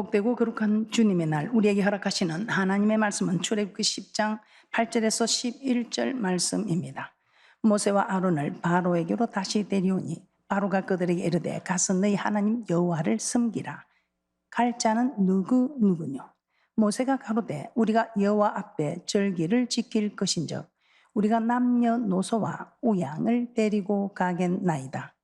복되고 거룩한 주님의 날 우리에게 허락하시는 하나님의 말씀은 출애굽기 10장 8절에서 11절 말씀입니다. 모세와 아론을 바로에게로 다시 데려오니 바로가 그들에게 이르되 가서 너희 하나님 여호와를 섬기라. 갈 자는 누구 누구뇨? 모세가 가로되 우리가 여호와 앞에 절기를 지킬 것인즉 우리가 남녀노소와 우양을 데리고 가겠나이다.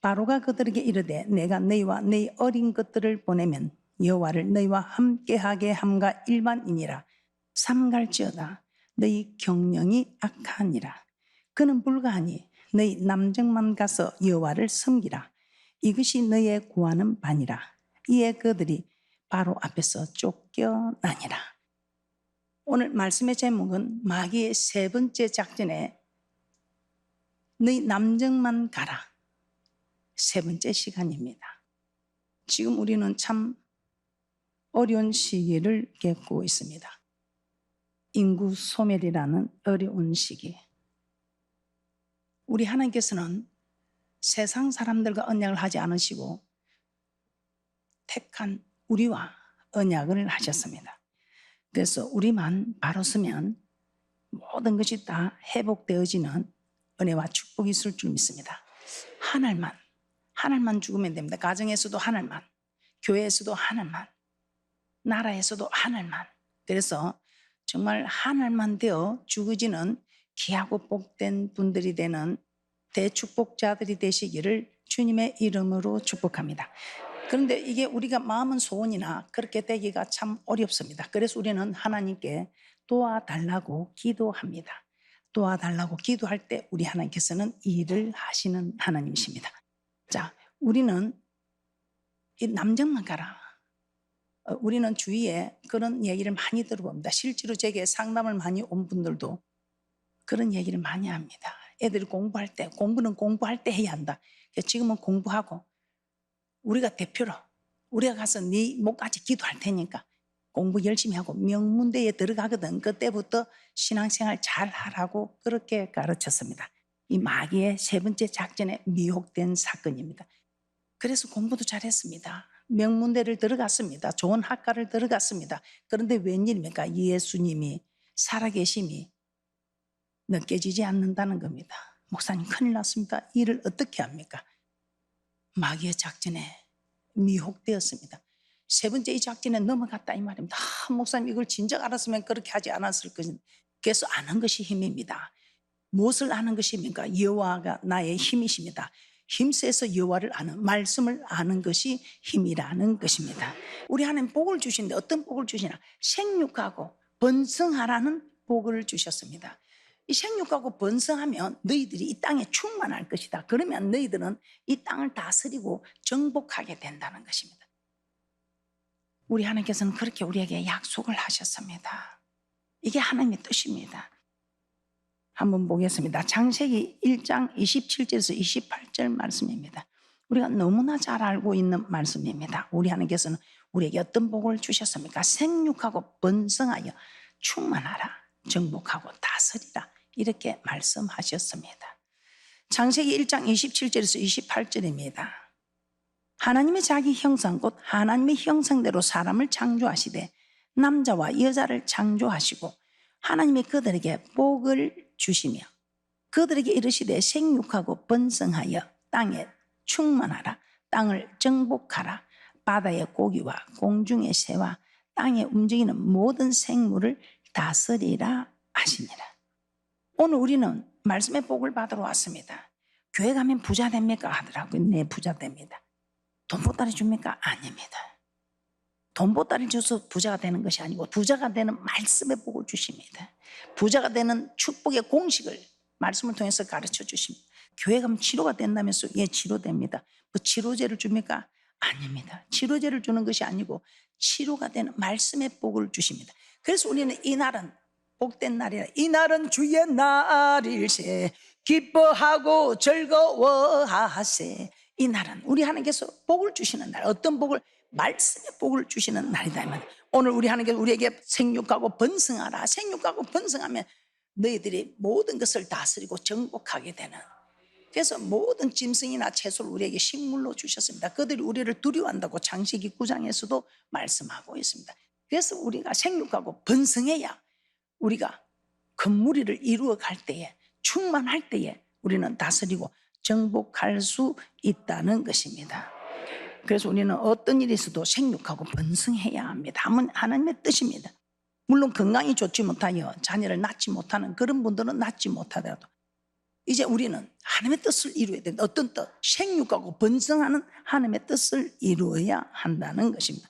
바로가 그들에게 이르되 내가 너희와 너희 어린 것들을 보내면 여호와를 너희와 함께하게 함과 일반이니라. 삼갈지어다. 너희 경영이 악하니라. 그는 불가하니 너희 남정만 가서 여호와를 섬기라. 이것이 너희의 구하는 바니라. 이에 그들이 바로 앞에서 쫓겨나니라. 오늘 말씀의 제목은 마귀의 세 번째 작전에 너희 남정만 가라. 세 번째 시간입니다. 지금 우리는 참 어려운 시기를 겪고 있습니다. 인구 소멸이라는 어려운 시기. 우리 하나님께서는 세상 사람들과 언약을 하지 않으시고 택한 우리와 언약을 하셨습니다. 그래서 우리만 바로 서면 모든 것이 다 회복되어지는 은혜와 축복이 있을 줄 믿습니다. 하늘만 하늘만 죽으면 됩니다. 가정에서도 하늘만, 교회에서도 하늘만, 나라에서도 하늘만. 그래서 정말 하늘만 되어 죽어지는 귀하고 복된 분들이 되는 대축복자들이 되시기를 주님의 이름으로 축복합니다. 그런데 이게 우리가 마음은 소원이나 그렇게 되기가 참 어렵습니다. 그래서 우리는 하나님께 도와달라고 기도합니다. 도와달라고 기도할 때 우리 하나님께서는 일을 하시는 하나님이십니다. 자, 우리는 이 남정만 가라. 어, 우리는 주위에 그런 얘기를 많이 들어봅니다. 실제로 제게 상담을 많이 온 분들도 그런 얘기를 많이 합니다. 애들이 공부할 때, 공부는 공부할 때 해야 한다. 지금은 공부하고 우리가 대표로 우리가 가서 네 목까지 기도할 테니까 공부 열심히 하고 명문대에 들어가거든. 그때부터 신앙생활 잘 하라고 그렇게 가르쳤습니다. 이 마귀의 세 번째 작전에 미혹된 사건입니다. 그래서 공부도 잘했습니다. 명문대를 들어갔습니다. 좋은 학과를 들어갔습니다. 그런데 웬일입니까? 예수님이 살아계심이 느껴지지 않는다는 겁니다. 목사님 큰일 났습니다. 일을 어떻게 합니까? 마귀의 작전에 미혹되었습니다. 세 번째 이 작전에 넘어갔다 이 말입니다. 아, 목사님 이걸 진작 알았으면 그렇게 하지 않았을 것인데 그래서 아는 것이 힘입니다. 무엇을 아는 것입니까? 여호와가 나의 힘이십니다. 힘세서 여호와를 아는 말씀을 아는 것이 힘이라는 것입니다. 우리 하나님 복을 주시는데 어떤 복을 주시나? 생육하고 번성하라는 복을 주셨습니다. 이 생육하고 번성하면 너희들이 이 땅에 충만할 것이다. 그러면 너희들은 이 땅을 다스리고 정복하게 된다는 것입니다. 우리 하나님께서는 그렇게 우리에게 약속을 하셨습니다. 이게 하나님의 뜻입니다. 한번 보겠습니다. 창세기 1장 27절에서 28절 말씀입니다. 우리가 너무나 잘 알고 있는 말씀입니다. 우리 하나님께서는 우리에게 어떤 복을 주셨습니까? 생육하고 번성하여 충만하라, 정복하고 다스리라 이렇게 말씀하셨습니다. 창세기 1장 27절에서 28절입니다. 하나님의 자기 형상 곧 하나님의 형상대로 사람을 창조하시되 남자와 여자를 창조하시고 하나님이 그들에게 복을 주시며 그들에게 이르시되 생육하고 번성하여 땅에 충만하라. 땅을 정복하라. 바다의 고기와 공중의 새와 땅에 움직이는 모든 생물을 다스리라 하시니라. 오늘 우리는 말씀의 복을 받으러 왔습니다. 교회 가면 부자 됩니까? 하더라고요. 네 부자 됩니다. 돈 보따리 줍니까? 아닙니다 돈 보따리 줘서 부자가 되는 것이 아니고 부자가 되는 말씀의 복을 주십니다. 부자가 되는 축복의 공식을 말씀을 통해서 가르쳐 주십니다. 교회 가면 치료가 된다면서 예 치료됩니다. 뭐 치료제를 줍니까? 아닙니다. 치료제를 주는 것이 아니고 치료가 되는 말씀의 복을 주십니다. 그래서 우리는 이 날은 복된 날이라 이 날은 주의 날일세 기뻐하고 즐거워하세 이 날은 우리 하나님께서 복을 주시는 날 어떤 복을 말씀의 복을 주시는 날이다. 오늘 우리 하나님께서 우리에게 생육하고 번성하라. 생육하고 번성하면 너희들이 모든 것을 다스리고 정복하게 되는 그래서 모든 짐승이나 채소를 우리에게 식물로 주셨습니다. 그들이 우리를 두려워한다고 장세기 9장에서도 말씀하고 있습니다. 그래서 우리가 생육하고 번성해야 우리가 건물이를 이루어 갈 때에 충만할 때에 우리는 다스리고 정복할 수 있다는 것입니다. 그래서 우리는 어떤 일이 있어도 생육하고 번성해야 합니다. 하나님- 하나님의 뜻입니다. 물론 건강이 좋지 못하여 자녀를 낳지 못하는 그런 분들은 낳지 못하더라도 이제 우리는 하나님의 뜻을 이루어야 된다. 어떤 뜻? 생육하고 번성하는 하나님의 뜻을 이루어야 한다는 것입니다.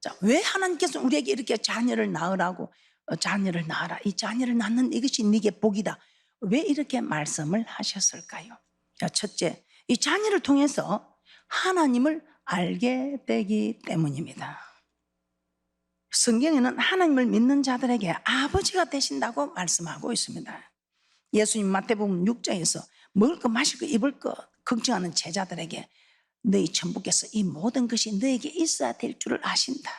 자, 왜 하나님께서 우리에게 이렇게 자녀를 낳으라고 어, 자녀를 낳아라. 이 자녀를 낳는 이것이 네게 복이다. 왜 이렇게 말씀을 하셨을까요? 자, 첫째, 이 자녀를 통해서 하나님을 알게 되기 때문입니다. 성경에는 하나님을 믿는 자들에게 아버지가 되신다고 말씀하고 있습니다. 예수님 마태복음 6장에서 먹을 거 마실 거 입을 거 걱정하는 제자들에게 너희 천부께서 이 모든 것이 너에게 있어야 될 줄을 아신다.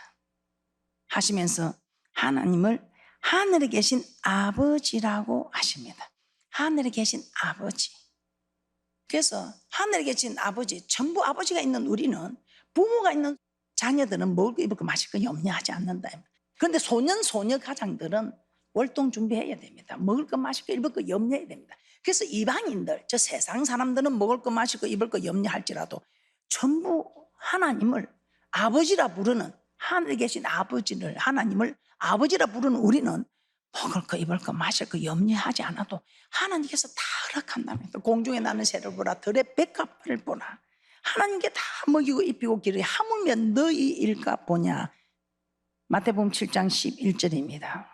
하시면서 하나님을 하늘에 계신 아버지라고 하십니다. 하늘에 계신 아버지. 그래서 하늘에 계신 아버지, 전부 아버지가 있는 우리는 부모가 있는 자녀들은 먹을 거 입을 거 마실 거 염려하지 않는다. 그런데 소년 소녀 가장들은 월동 준비해야 됩니다. 먹을 거 마실 거 입을 거 염려해야 됩니다. 그래서 이방인들, 저 세상 사람들은 먹을 거 마실 거 입을 거 염려할지라도 전부 하나님을 아버지라 부르는 하늘에 계신 아버지를 하나님을 아버지라 부르는 우리는 먹을 거 입을 거 마실 거 염려하지 않아도 하나님께서 다 허락한답니다. 공중에 나는 새를 보라 들의 백합을 보라 하나님께 다 먹이고 입히고 기르 하물며 너희 일까 보냐 마태복음 7장 11절입니다.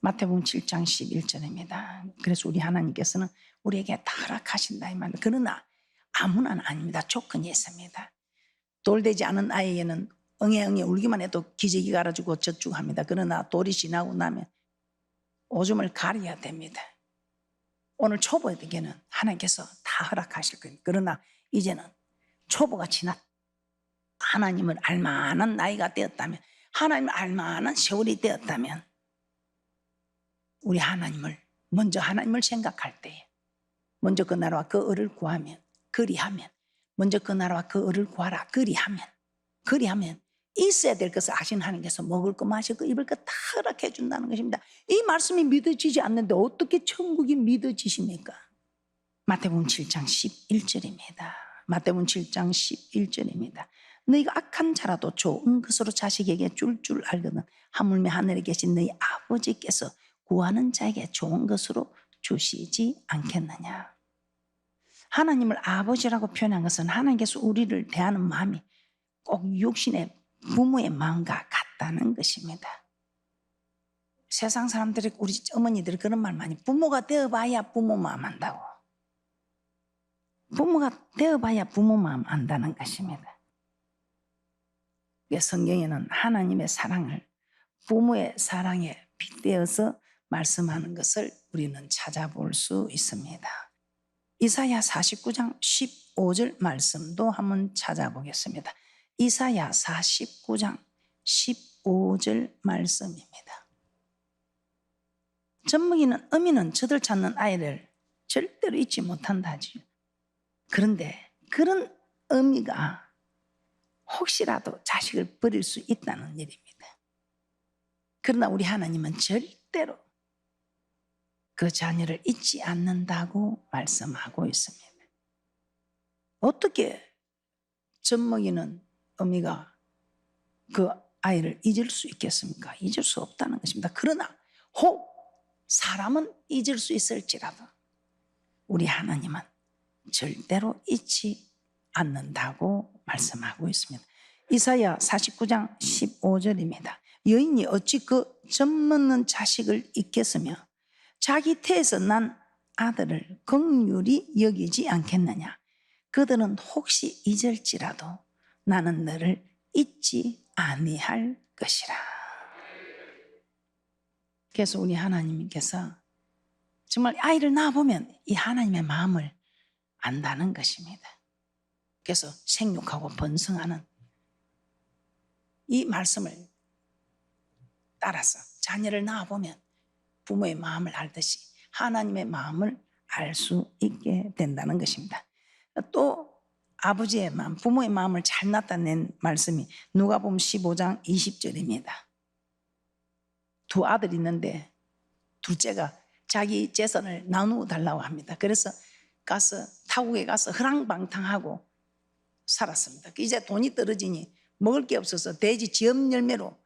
마태복음 7장 11절입니다. 그래서 우리 하나님께서는 우리에게 다 허락하신다 이 말입니다. 그러나 아무나는 아닙니다. 조건이 있습니다. 돌되지 않은 아이에는 응애응애 울기만 해도 기저귀 갈아주고 젖주고 합니다. 그러나 돌이 지나고 나면 오줌을 가려야 됩니다. 오늘 초보에게는 하나님께서 다 허락하실 겁니다. 그러나 이제는 초보가 지났 하나님을 알만한 나이가 되었다면 하나님을 알만한 세월이 되었다면 우리 하나님을 먼저 하나님을 생각할 때에 먼저 그 나라와 그 을을 구하면 그리하면 먼저 그 나라와 그 을을 구하라 그리하면 그리하면 있어야 될 것을 아신 하나님께서 먹을 거 마실 거 입을 거다 허락해 준다는 것입니다. 이 말씀이 믿어지지 않는데 어떻게 천국이 믿어지십니까? 마태복음 7장 11절입니다. 마태복음 7장 11절입니다. 너희가 악한 자라도 좋은 것으로 자식에게 줄 줄 알거든 하물며 하늘에 계신 너희 아버지께서 구하는 자에게 좋은 것으로 주시지 않겠느냐. 하나님을 아버지라고 표현한 것은 하나님께서 우리를 대하는 마음이 꼭 육신의 부모의 마음과 같다는 것입니다. 세상 사람들이 우리 어머니들이 그런 말 많이 부모가 되어봐야 부모 마음 안다고. 부모가 되어봐야 부모 마음 안다는 것입니다. 성경에는 하나님의 사랑을 부모의 사랑에 빗대어서 말씀하는 것을 우리는 찾아볼 수 있습니다. 이사야 49장 15절 말씀도 한번 찾아보겠습니다. 이사야 49장 15절 말씀입니다. 젖먹이는 어미는 젖을 찾는 아이를 절대로 잊지 못한다지. 그런데 그런 어미가 혹시라도 자식을 버릴 수 있다는 일입니다. 그러나 우리 하나님은 절대로 그 자녀를 잊지 않는다고 말씀하고 있습니다. 어떻게 젖먹이는 어미가 그 아이를 잊을 수 있겠습니까? 잊을 수 없다는 것입니다. 그러나 혹 사람은 잊을 수 있을지라도 우리 하나님은 절대로 잊지 않는다고 말씀하고 있습니다. 이사야 49장 15절입니다. 여인이 어찌 그 젖먹는 자식을 잊겠으며 자기 태에서 난 아들을 긍휼히 여기지 않겠느냐. 그들은 혹시 잊을지라도 나는 너를 잊지 아니할 것이라. 그래서 우리 하나님께서 정말 아이를 낳아보면 이 하나님의 마음을 안다는 것입니다. 그래서 생육하고 번성하는 이 말씀을 따라서 자녀를 낳아보면 부모의 마음을 알듯이 하나님의 마음을 알 수 있게 된다는 것입니다. 또 아버지의 마음, 부모의 마음을 잘 나타낸 말씀이 누가복음 15장 20절입니다. 두 아들이 있는데 둘째가 자기 재산을 나누어 달라고 합니다. 그래서 가서 타국에 가서 허랑방탕하고 살았습니다. 이제 돈이 떨어지니 먹을 게 없어서 돼지 지엄 열매로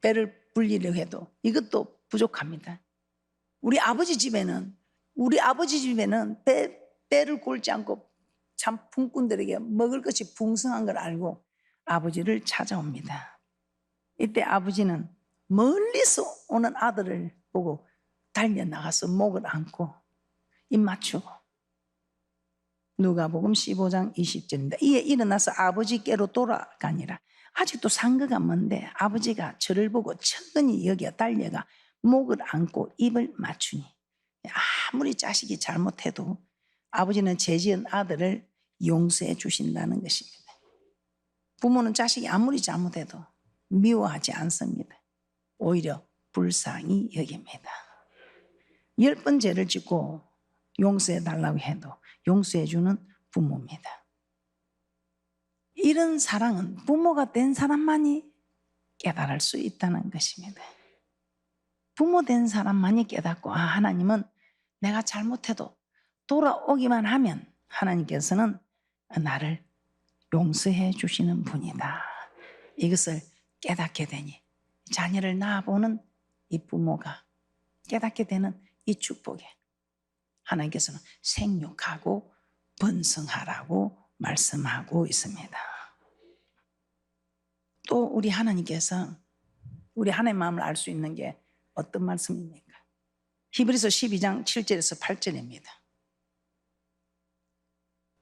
배를 불리려 해도 이것도 부족합니다. 우리 아버지 집에는 우리 아버지 집에는 배, 배를 골지 않고 참 품꾼들에게 먹을 것이 풍성한 걸 알고 아버지를 찾아옵니다. 이때 아버지는 멀리서 오는 아들을 보고 달려 나가서 목을 안고 입 맞추고 누가복음 15장 20절입니다. 이에 일어나서 아버지께로 돌아가니라. 아직도 상거가 먼데 아버지가 저를 보고 천천히 여기에 달려가 목을 안고 입을 맞추니 아무리 자식이 잘못해도 아버지는 죄지은 아들을 용서해 주신다는 것입니다. 부모는 자식이 아무리 잘못해도 미워하지 않습니다. 오히려 불쌍히 여깁니다. 열번 죄를 짓고 용서해 달라고 해도 용서해 주는 부모입니다. 이런 사랑은 부모가 된 사람만이 깨달을 수 있다는 것입니다. 부모 된 사람만이 깨닫고 아 하나님은 내가 잘못해도 돌아오기만 하면 하나님께서는 나를 용서해 주시는 분이다. 이것을 깨닫게 되니 자녀를 낳아보는 이 부모가 깨닫게 되는 이 축복에 하나님께서는 생육하고 번성하라고 말씀하고 있습니다. 또 우리 하나님께서 우리 하나님의 마음을 알 수 있는 게 어떤 말씀입니까? 히브리서 12장 7절에서 8절입니다.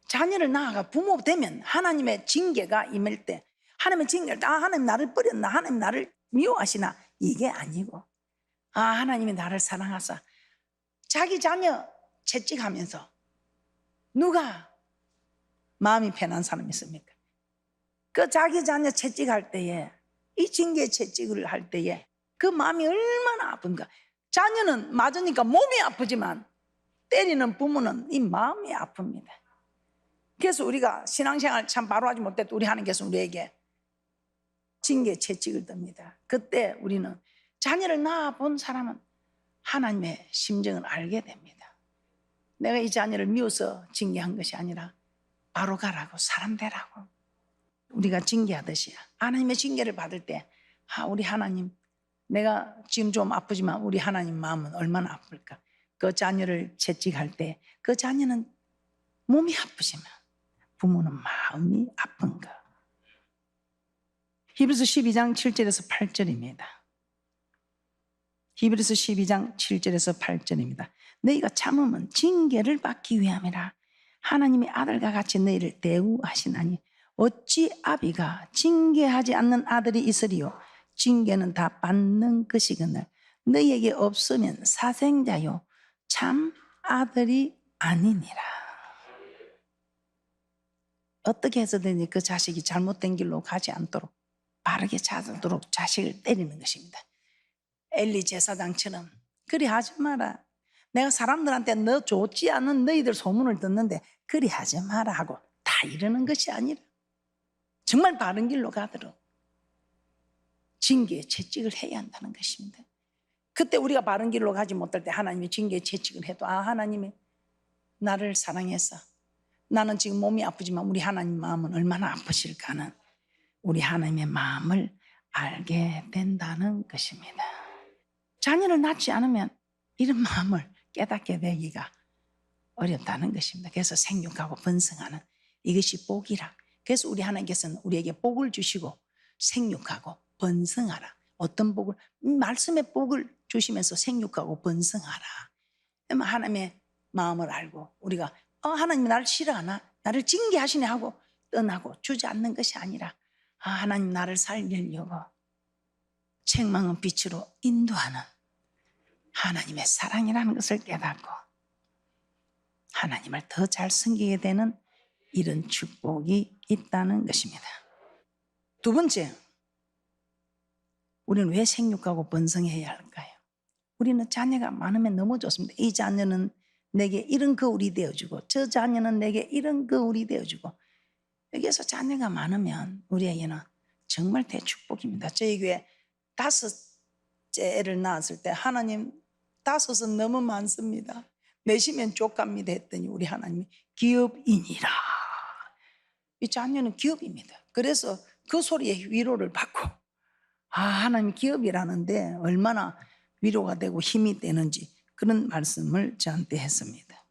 자녀를 낳아가 부모 되면 하나님의 징계가 임할 때 하나님의 징계를 아 하나님 나를 버렸나 하나님 나를 미워하시나 이게 아니고 아 하나님이 나를 사랑하사 자기 자녀 채찍하면서 누가 마음이 편한 사람이 있습니까? 그 자기 자녀 채찍할 때에 이 징계 채찍을 할 때에 그 마음이 얼마나 아픈가 자녀는 맞으니까 몸이 아프지만 때리는 부모는 이 마음이 아픕니다. 그래서 우리가 신앙생활 참 바로 하지 못해도 우리 하나님께서 우리에게 징계 채찍을 듭니다. 그때 우리는 자녀를 낳아본 사람은 하나님의 심정을 알게 됩니다. 내가 이 자녀를 미워서 징계한 것이 아니라 바로 가라고 사람 되라고 우리가 징계하듯이 하나님의 징계를 받을 때 아, 우리 하나님 내가 지금 좀 아프지만 우리 하나님 마음은 얼마나 아플까 그 자녀를 채찍할 때 그 자녀는 몸이 아프지만 부모는 마음이 아픈가 히브리서 12장 7절에서 8절입니다. 히브리서 12장 7절에서 8절입니다. 너희가 참으면 징계를 받기 위함이라. 하나님의 아들과 같이 너희를 대우하시나니 어찌 아비가 징계하지 않는 아들이 있으리요? 징계는 다 받는 것이거늘 너희에게 없으면 사생자요. 참 아들이 아니니라 어떻게 해서든지 그 자식이 잘못된 길로 가지 않도록 바르게 찾도록 자식을 때리는 것입니다 엘리 제사장처럼 그리 하지 마라 내가 사람들한테 너 좋지 않은 너희들 소문을 듣는데 그리 하지 마라 하고 다 이러는 것이 아니라 정말 바른 길로 가도록 징계의 채찍을 해야 한다는 것입니다. 그때 우리가 바른 길로 가지 못할 때 하나님이 징계의 채찍을 해도 아 하나님이 나를 사랑해서 나는 지금 몸이 아프지만 우리 하나님 마음은 얼마나 아프실까는 우리 하나님의 마음을 알게 된다는 것입니다. 자녀를 낳지 않으면 이런 마음을 깨닫게 되기가 어렵다는 것입니다. 그래서 생육하고 번성하는 이것이 복이라. 그래서 우리 하나님께서는 우리에게 복을 주시고 생육하고 번성하라. 어떤 복을? 음, 말씀의 복을 주시면서 생육하고 번성하라. 하나님의 마음을 알고 우리가 어, 하나님이 나를 싫어하나? 나를 징계하시네 하고 떠나고 주지 않는 것이 아니라 아, 하나님 나를 살리려고 책망은 빛으로 인도하는 하나님의 사랑이라는 것을 깨닫고 하나님을 더 잘 섬기게 되는 이런 축복이 있다는 것입니다. 두 번째, 우리는 왜 생육하고 번성해야 할까요? 우리는 자녀가 많으면 너무 좋습니다. 이 자녀는 내게 이런 거울이 되어주고 저 자녀는 내게 이런 거울이 되어주고 여기에서 자녀가 많으면 우리에게는 정말 대축복입니다. 저희 교회 다섯째 애를 낳았을 때 하나님 다섯은 너무 많습니다. 내시면 족갑니다 했더니 우리 하나님이 기업이니라. 이 자녀는 기업입니다. 그래서 그 소리에 위로를 받고 아 하나님 기업이라는데 얼마나 위로가 되고 힘이 되는지 그런 말씀을 저한테 했습니다.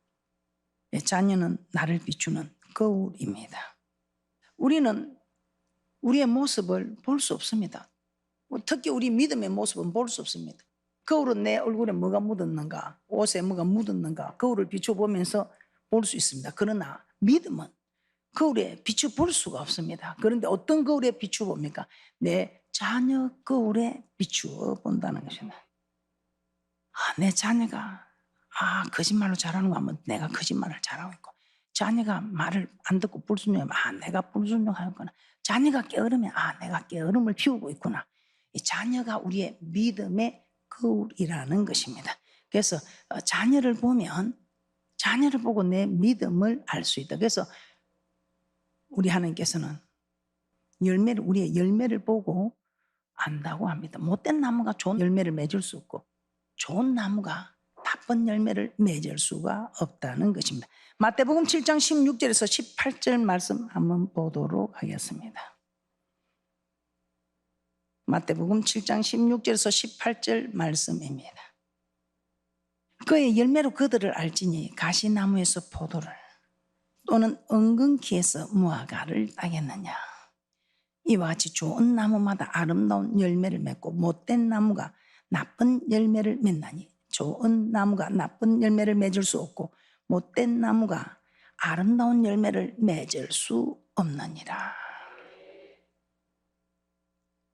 예, 자녀는 나를 비추는 거울입니다. 우리는 우리의 모습을 볼 수 없습니다. 뭐 특히 우리 믿음의 모습은 볼 수 없습니다. 거울은 내 얼굴에 뭐가 묻었는가, 옷에 뭐가 묻었는가, 거울을 비춰보면서 볼 수 있습니다. 그러나 믿음은 거울에 비추 볼 수가 없습니다. 그런데 어떤 거울에 비추 봅니까? 내 자녀 거울에 비추어 본다는 것입니다. 아, 내 자녀가 아 거짓말로 잘하는 거 하면 내가 거짓말을 잘하고 있고 자녀가 말을 안 듣고 불순종하면 아 내가 불순종하였구나. 자녀가 게으르면 아 내가 게으름을 피우고 있구나. 이 자녀가 우리의 믿음의 거울이라는 것입니다. 그래서 어, 자녀를 보면 자녀를 보고 내 믿음을 알 수 있다. 그래서 우리 하나님께서는 열매를 우리의 열매를 보고 안다고 합니다. 못된 나무가 좋은 열매를 맺을 수 없고 좋은 나무가 나쁜 열매를 맺을 수가 없다는 것입니다. 마태복음 7장 16절에서 18절 말씀 한번 보도록 하겠습니다. 마태복음 7장 16절에서 18절 말씀입니다. 그의 열매로 그들을 알지니 가시나무에서 포도를 또는 은근키에서 무화과를 따겠느냐. 이와 같이 좋은 나무마다 아름다운 열매를 맺고 못된 나무가 나쁜 열매를 맺나니 좋은 나무가 나쁜 열매를 맺을 수 없고 못된 나무가 아름다운 열매를 맺을 수 없느니라.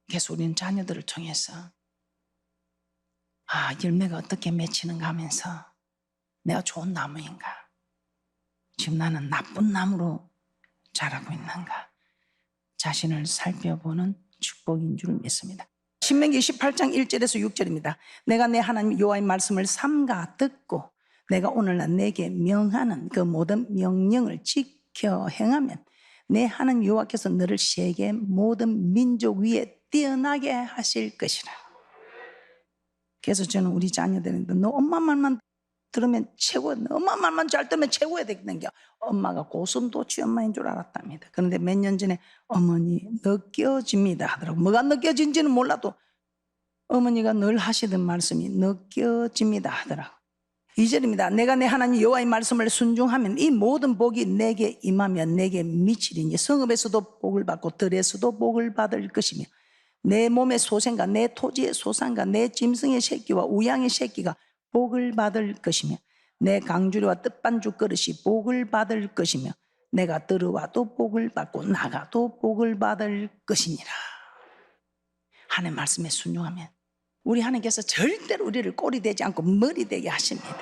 그래서 우리는 자녀들을 통해서 아 열매가 어떻게 맺히는가 하면서 내가 좋은 나무인가 지금 나는 나쁜 나무로 자라고 있는가 자신을 살펴보는 축복인 줄 믿습니다. 신명기 18장 1절에서 6절입니다. 내가 내 하나님 여호와의 말씀을 삼가 듣고 내가 오늘날 내게 명하는 그 모든 명령을 지켜 행하면 내 하나님 여호와께서 너를 세계 모든 민족 위에 뛰어나게 하실 것이라. 그래서 저는 우리 자녀들한테 너 엄마 말만 들으면 최고, 너 엄마 말만 잘 들으면 최고야 되겠는 게 엄마가 고슴도치 엄마인 줄 알았답니다. 그런데 몇 년 전에 어머니 느껴집니다 하더라고. 뭐가 느껴진지는 몰라도 어머니가 늘 하시던 말씀이 느껴집니다 하더라고. 2절입니다. 내가 내 하나님 여호와의 말씀을 순종하면 이 모든 복이 내게 임하면 내게 미치리니 성읍에서도 복을 받고 들에서도 복을 받을 것이며 내 몸의 소생과 내 토지의 소산과 내 짐승의 새끼와 우양의 새끼가 복을 받을 것이며 내 강주리와 뜻반죽 그릇이 복을 받을 것이며 내가 들어와도 복을 받고 나가도 복을 받을 것이니라. 하나님 말씀에 순종하면 우리 하나님께서 절대로 우리를 꼴이 되지 않고 머리 되게 하십니다.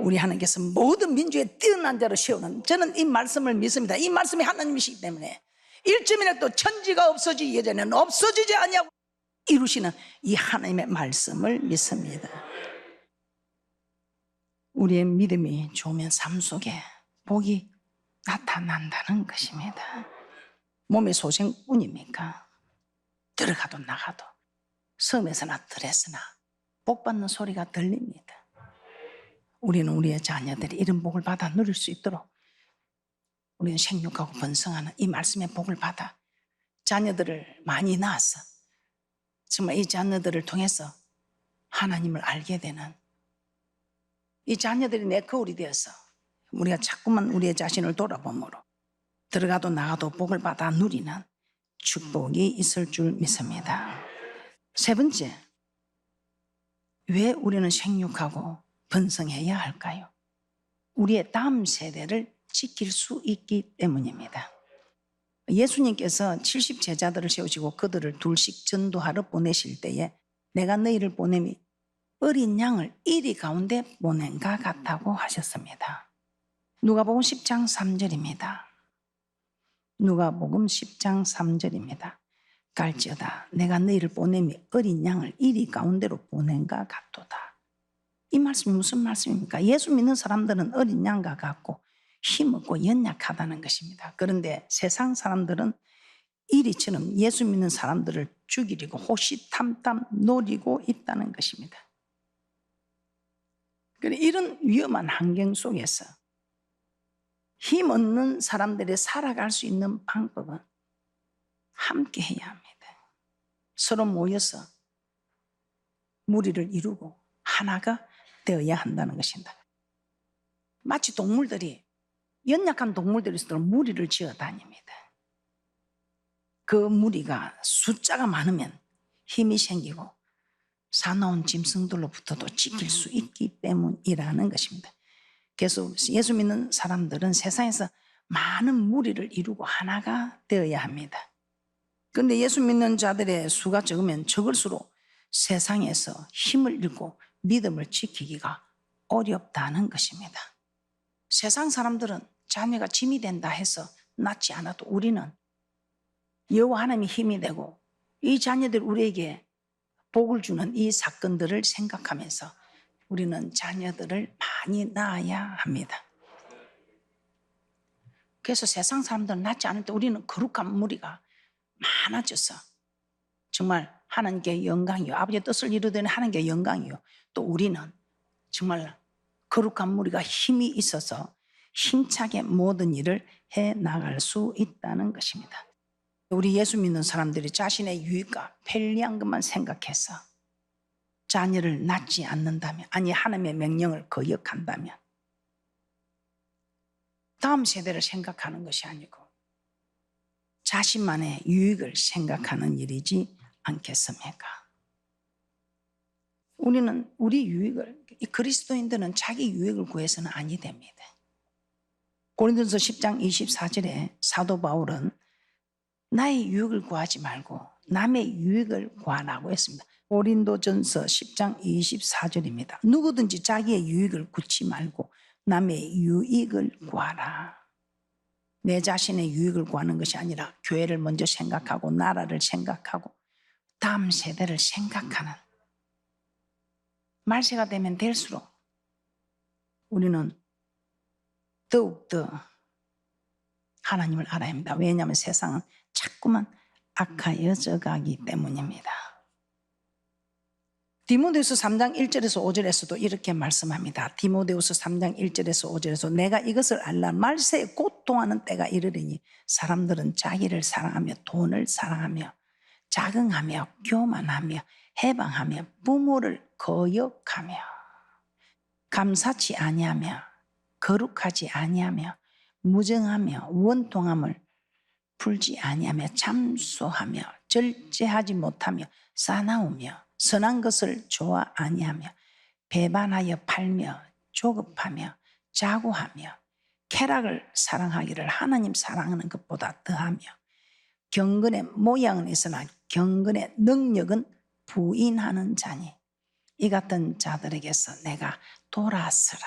우리 하나님께서 모든 민주에 뛰어난 자로 세우는 저는 이 말씀을 믿습니다. 이 말씀이 하나님이시기 때문에 일점이라도 천지가 없어지기 예전에는 없어지지 않냐고 이루시는 이 하나님의 말씀을 믿습니다. 우리의 믿음이 좋으면 삶 속에 복이 나타난다는 것입니다. 몸의 소생뿐입니까? 들어가도 나가도 섬에서나 들에서나 복 받는 소리가 들립니다. 우리는 우리의 자녀들이 이런 복을 받아 누릴 수 있도록 우리는 생육하고 번성하는 이 말씀의 복을 받아 자녀들을 많이 낳아서 정말 이 자녀들을 통해서 하나님을 알게 되는 이 자녀들이 내 거울이 되어서 우리가 자꾸만 우리의 자신을 돌아보므로 들어가도 나가도 복을 받아 누리는 축복이 있을 줄 믿습니다. 세 번째, 왜 우리는 생육하고 번성해야 할까요? 우리의 다음 세대를 지킬 수 있기 때문입니다. 예수님께서 70 제자들을 세우시고 그들을 둘씩 전도하러 보내실 때에 내가 너희를 보내미 어린 양을 이리 가운데 보낸가 같다고 하셨습니다. 누가복음 10장 3절입니다. 누가복음 10장 3절입니다. 갈지어다 내가 너희를 보내미 어린 양을 이리 가운데로 보낸가 같도다. 이 말씀이 무슨 말씀입니까? 예수 믿는 사람들은 어린 양과 같고 힘없고 연약하다는 것입니다. 그런데 세상 사람들은 이리처럼 예수 믿는 사람들을 죽이려고 호시탐탐 노리고 있다는 것입니다. 그래, 이런 위험한 환경 속에서 힘 없는 사람들이 살아갈 수 있는 방법은 함께 해야 합니다. 서로 모여서 무리를 이루고 하나가 되어야 한다는 것입니다. 마치 동물들이 연약한 동물들이 있도록 무리를 지어 다닙니다. 그 무리가 숫자가 많으면 힘이 생기고 사나운 짐승들로부터도 지킬 수 있기 때문이라는 것입니다. 그래서 예수 믿는 사람들은 세상에서 많은 무리를 이루고 하나가 되어야 합니다. 그런데 예수 믿는 자들의 수가 적으면 적을수록 세상에서 힘을 잃고 믿음을 지키기가 어렵다는 것입니다. 세상 사람들은 자녀가 짐이 된다 해서 낳지 않아도 우리는 여호와 하나님이 힘이 되고 이 자녀들 우리에게 복을 주는 이 사건들을 생각하면서 우리는 자녀들을 많이 낳아야 합니다. 그래서 세상 사람들은 낳지 않을 때 우리는 거룩한 무리가 많아져서 정말 하나님께 영광이요. 아버지의 뜻을 이루되는 하나님께 영광이요. 또 우리는 정말 거룩한 무리가 힘이 있어서 힘차게 모든 일을 해 나갈 수 있다는 것입니다. 우리 예수 믿는 사람들이 자신의 유익과 편리한 것만 생각해서 자녀를 낳지 않는다면, 아니 하나님의 명령을 거역한다면, 다음 세대를 생각하는 것이 아니고 자신만의 유익을 생각하는 일이지 않겠습니까? 우리는 우리 유익을 이 그리스도인들은 자기 유익을 구해서는 아니 됩니다. 고린도서 10장 24절에 사도 바울은 나의 유익을 구하지 말고 남의 유익을 구하라고 했습니다. 고린도전서 10장 24절입니다. 누구든지 자기의 유익을 구치 말고 남의 유익을 구하라. 내 자신의 유익을 구하는 것이 아니라 교회를 먼저 생각하고 나라를 생각하고 다음 세대를 생각하는 말세가 되면 될수록 우리는 더욱더 하나님을 알아야 합니다. 왜냐하면 세상은 자꾸만 악하여져 가기 때문입니다. 디모데후서 3장 1절에서 5절에서도 이렇게 말씀합니다. 디모데후서 3장 1절에서 5절에서 내가 이것을 알라 말세에 고통하는 때가 이르리니 사람들은 자기를 사랑하며 돈을 사랑하며 자긍하며 교만하며 해방하며 부모를 거역하며 감사치 아니하며 거룩하지 아니하며 무정하며 원통함을 풀지 아니하며 참소하며 절제하지 못하며 사나우며 선한 것을 좋아 아니하며 배반하여 팔며 조급하며 자고하며 쾌락을 사랑하기를 하나님 사랑하는 것보다 더하며 경건의 모양은 있으나 경건의 능력은 부인하는 자니 이 같은 자들에게서 내가 돌아서라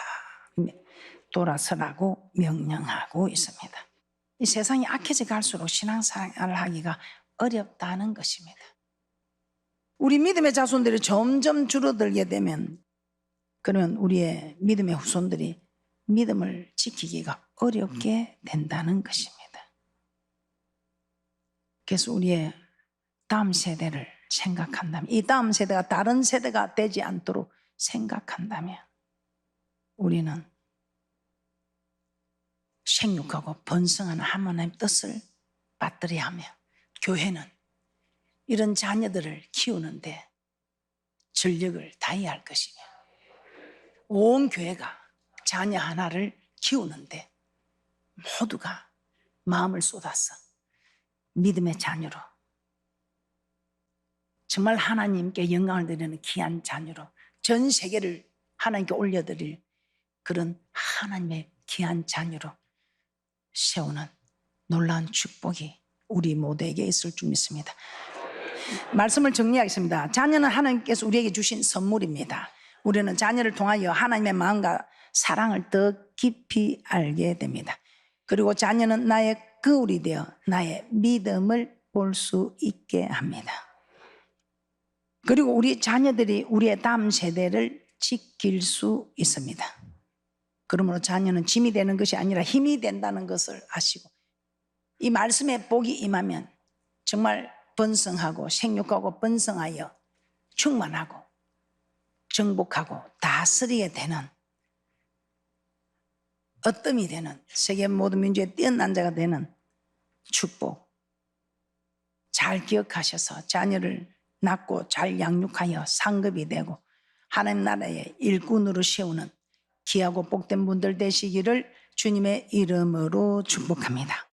돌아서라고 명령하고 있습니다. 이 세상이 악해져 갈수록 신앙생활을 하기가 어렵다는 것입니다. 우리 믿음의 자손들이 점점 줄어들게 되면 그러면 우리의 믿음의 후손들이 믿음을 지키기가 어렵게 된다는 것입니다. 그래서 우리의 다음 세대를 생각한다면 이 다음 세대가 다른 세대가 되지 않도록 생각한다면 우리는 생육하고 번성하는 하나님의 뜻을 받들어야 하며 교회는 이런 자녀들을 키우는데 전력을 다해야 할 것이며 온 교회가 자녀 하나를 키우는데 모두가 마음을 쏟아서 믿음의 자녀로 정말 하나님께 영광을 드리는 귀한 자녀로 전 세계를 하나님께 올려드릴 그런 하나님의 귀한 자녀로 세우는 놀라운 축복이 우리 모두에게 있을 줄 믿습니다. 말씀을 정리하겠습니다. 자녀는 하나님께서 우리에게 주신 선물입니다. 우리는 자녀를 통하여 하나님의 마음과 사랑을 더 깊이 알게 됩니다. 그리고 자녀는 나의 거울이 되어 나의 믿음을 볼 수 있게 합니다. 그리고 우리 자녀들이 우리의 다음 세대를 지킬 수 있습니다. 그러므로 자녀는 짐이 되는 것이 아니라 힘이 된다는 것을 아시고 이 말씀에 복이 임하면 정말 번성하고 생육하고 번성하여 충만하고 정복하고 다스리게 되는 어뜸이 되는 세계 모든 민주의 뛰어난 자가 되는 축복. 잘 기억하셔서 자녀를 낳고 잘 양육하여 상급이 되고 하나님 나라의 일꾼으로 세우는 귀하고 복된 분들 되시기를 주님의 이름으로 축복합니다.